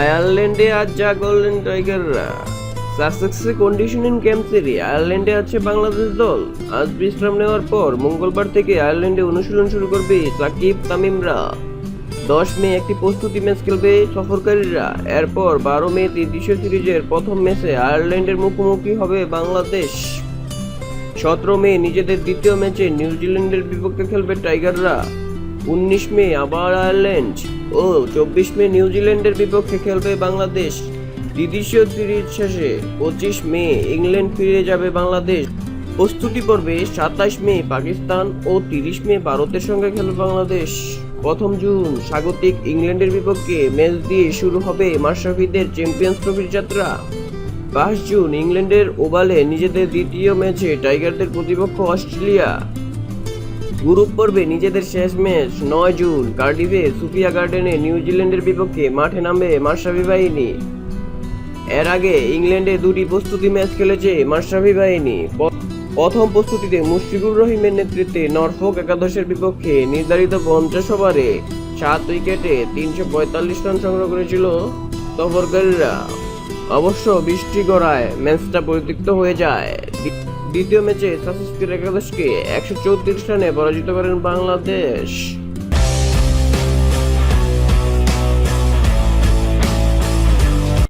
আয়ারল্যান্ডে আজ যা গোল্ডেন টাইগাররা সাসেক্সে কন্ডিশনিং ক্যাম্প সেরে আয়ারল্যান্ডে আছে বাংলাদেশ দল। আজ বিশ্রাম নেওয়ার পর মঙ্গলবার থেকে আয়ারল্যান্ডে অনুশীলন শুরু করবে সাকিব তামিমরা দশ মে একটি প্রস্তুতি ম্যাচ খেলবে সফরকারীরা। এরপর বারো মে তৃতীয় সিরিজের প্রথম ম্যাচে আয়ারল্যান্ডের মুখোমুখি হবে বাংলাদেশ। সতেরো মে নিজেদের দ্বিতীয় ম্যাচে নিউজিল্যান্ডের বিপক্ষে খেলবে টাইগাররা উনিশ মে, আবার আয়ারল্যান্ড। ও, চব্বিশ মে নিউজিল্যান্ডের বিপক্ষে খেলবে বাংলাদেশ। দ্বিতীয় সিরিজ শেষে পঁচিশ মে, ইংল্যান্ড ফিরে যাবে বাংলাদেশ। প্রস্তুতি পর্বে সাতাশ মে, পাকিস্তান ও তিরিশ মে, ভারতের সঙ্গে খেলবে বাংলাদেশ। প্রথম জুন, স্বাগতিক ইংল্যান্ডের বিপক্ষে ম্যাচ দিয়ে শুরু হবে মাশরাফিদের চ্যাম্পিয়ন্স ট্রফির যাত্রা। পাঁচ জুন, ইংল্যান্ডের ওভালে নিজেদের দ্বিতীয় ম্যাচে টাইগারদের প্রতিপক্ষ অস্ট্রেলিয়া। গ্রুপ পর্বে নিজেদের শেষ ম্যাচ নয় জুন, কার্ডিফে সুফিয়া গার্ডেনে নিউজিল্যান্ডের বিপক্ষে মাঠে নামবে মাশরাফি বাহিনী। এর আগে ইংল্যান্ডে দুটি প্রস্তুতি ম্যাচ খেলেছে মাশরাফি বাহিনী। প্রথম প্রস্তুতিতে মুশফিকুর রহিমের নেতৃত্বে নরফোক একাদশের বিপক্ষে নির্ধারিত পঞ্চাশ ওভারে সাত উইকেটে তিনশো পঁয়তাল্লিশ রান সংগ্রহ করেছিল সফরকারীরা অবশ্য বৃষ্টি গড়ায় ম্যাচটা পরিত্যক্ত হয়ে যায়। দ্বিতীয় ম্যাচে সাসেক্সের একাদশকে একশো চৌত্রিশ রানে পরাজিত করেন বাংলাদেশ।